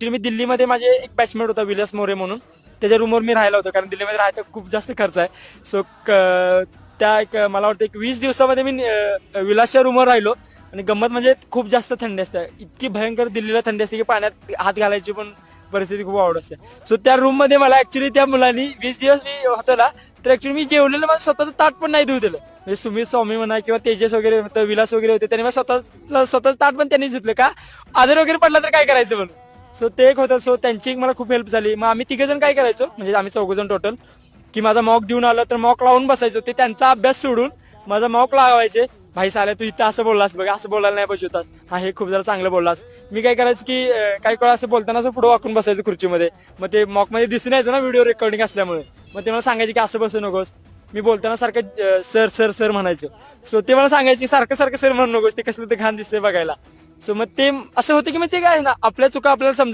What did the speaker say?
Actually मी दिल्लीमध्ये माझे एक बॅचमेट होता विलास मोरे म्हणून. त्याच्या रूमवर मी राहिला होतो कारण दिल्लीमध्ये राहायचा खूप जास्त खर्च आहे. सो त्या एक मला वाटतं एक वीस दिवसामध्ये मी विलासच्या रूमवर राहिलो. आणि गंमत म्हणजे खूप जास्त थंडी असते. इतकी भयंकर दिल्लीला थंडी असते की पाण्यात हात घालायची पण परिस्थिती खूप आवड असते. सो त्या रूममध्ये मला ऍक्च्युली त्या मुलांनी वीस दिवस मी होतो ना तर ऍक्च्युली मी जेवलेलं मला स्वतःचं ताट पण नाही देऊ दिलं म्हणजे सुमित स्वामी म्हणा किंवा तेजस वगैरे होतं विलास वगैरे होते त्यांनी मला स्वतः स्वतःचं ताट पण त्यांनी धुतलं का? आजार वगैरे पडला तर काय करायचं म्हणून? सो ते एक होतं. सो त्यांची एक मला खूप हेल्प झाली. मग आम्ही तिघे जण काय करायचो? म्हणजे आम्ही चौघ जण टोटल की माझा मॉक देऊन आलं तर मॉक लावून बसायचो. ते त्यांचा अभ्यास सोडून माझा मॉक लावायचे. भाई साल्या तू इथं असं बोललास बघ असं बोलायला नाही पाहिजे होतास. हा हे खूप जरा चांगलं बोललास. मी काय करायचं की काही वेळा असं बोलताना असं पुढे वाकून बसायचं खुर्चीमध्ये. मग ते मॉकमध्ये दिसून यायचं ना व्हिडिओ रेकॉर्डिंग असल्यामुळे. मग ते मला सांगायचे की असं बसू नकोस. मी बोलताना सारखं सर सर सर म्हणायचं. सो ते मला सांगायचे की सारखं सारखं सर म्हणू नकोस. ते कसलं ते घाण दिसतंय बघायला. सो मग ते असं होतं की मग ते काय ना आपल्या चुका आपल्याला समजा